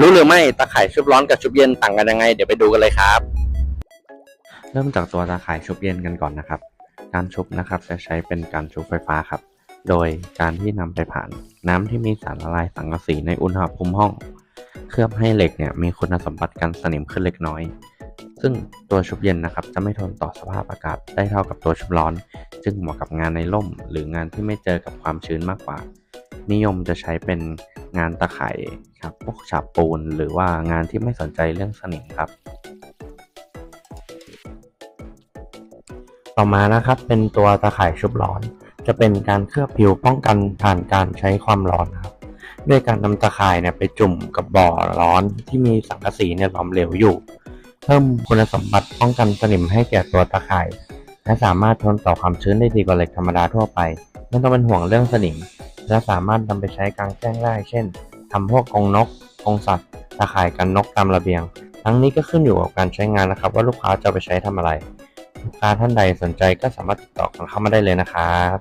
รู้หรือไม่ตะข่ายชุบร้อนกับชุบเย็นต่างกันยังไง เดี๋ยวไปดูกันเลยครับ เริ่มจากตัวตาข่ายชุบเย็นกันก่อนนะครับ การชุบนะครับจะใช้เป็นการชุบไฟฟ้าครับ โดยการที่นำไปผ่าน น้ำที่มีสารละลายสังกะสีในอุณหภูมิห้อง เคลือบให้เหล็กเนี่ยมีคุณสมบัติกันสนิมขึ้นเล็กน้อย ซึ่งตัวชุบเย็นนะครับจะไม่ทนต่อสภาพอากาศได้เท่ากับตัวชุบร้อน จึงเหมาะกับงานในร่ม หรืองานที่ไม่เจอกับความชื้นมากกว่า นิยมจะใช้เป็นงานตะข่ายครับพวกฉาบปูนหรือว่างานที่ไม่สนใจเรื่องสนิมครับ ต่อมานะครับเป็นตัวตะข่ายชุบร้อน จะเป็นการเคลือบผิวป้องกันผ่านการใช้ความร้อนครับ ด้วยการนำตะข่ายเนี่ยไปจุ่มกับบ่อร้อนที่มีสังกะสีเนี่ยหลอมเหลวอยู่ เพิ่มคุณสมบัติป้องกันสนิมให้แก่ตัวตะข่ายและสามารถทนต่อความชื้นได้ดีกว่าเหล็กธรรมดาทั่วไป ไม่ต้องเป็นห่วงเรื่องสนิม และสามารถนำไปใช้กลางแจ้งได้ เช่นทำพวกกรงนกกรงสัตว์ตะข่ายกันนกตามระเบียง ทั้งนี้ก็ขึ้นอยู่กับการใช้งานนะครับ ว่าลูกค้าจะไปใช้ทำอะไร ลูกค้าท่านใดสนใจก็สามารถติดต่อกันเข้ามาได้เลยนะครับ